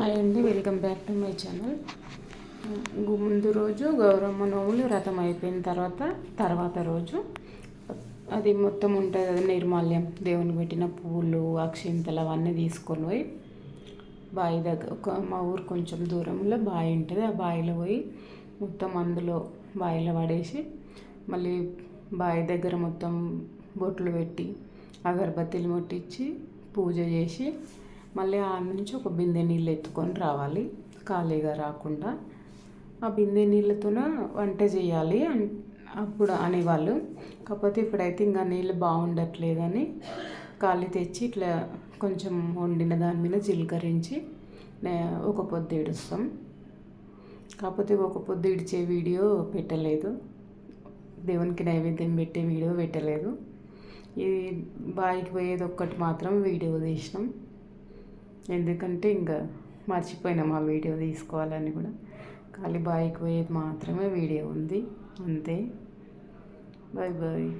Hi అండి welcome back to my channel. ముందు రోజు గౌరమ్మ నోములు వ్రతం అయిపోయిన తర్వాత తర్వాత రోజు అది మొత్తం ఉంటుంది అది నిర్మాల్యం. దేవుని పెట్టిన పూలు అక్షింతలు అవన్నీ తీసుకొని పోయి బావి దగ్గర ఒక మా ఊరు కొంచెం దూరంలో బావి ఉంటుంది. ఆ బావిలో పోయి మొత్తం అందులో బావిలో పడేసి మళ్ళీ బావి దగ్గర మొత్తం బొట్లు పెట్టి అగరబత్తీలు ముట్టించి పూజ చేసి మళ్ళీ ఆ నుంచి ఒక బిందె నీళ్ళు ఎత్తుకొని రావాలి. ఖాళీగా రాకుండా ఆ బిందె నీళ్ళతోన వంట చేయాలి అప్పుడు అనేవాళ్ళు కాకపోతే ఇప్పుడైతే ఇంకా నీళ్ళు బాగుండట్లేదని ఖాళీ తెచ్చి ఇట్లా కొంచెం వండిన దాని మీద జీలకరించి ఒక పొద్దు ఇడుస్తాం. కాకపోతే ఒక పొద్దు ఇడిచే వీడియో పెట్టలేదు. దేవునికి నైవేద్యం పెట్టే వీడియో పెట్టలేదు. ఈ బావికి పోయేది ఒక్కటి మాత్రం వీడియో తీసినాం. ఎందుకంటే ఇంకా మర్చిపోయినాం ఆ వీడియో తీసుకోవాలని కూడా. ఖాళీ బాయ్కి పోయేది మాత్రమే వీడియో ఉంది. అంతే. Bye bye.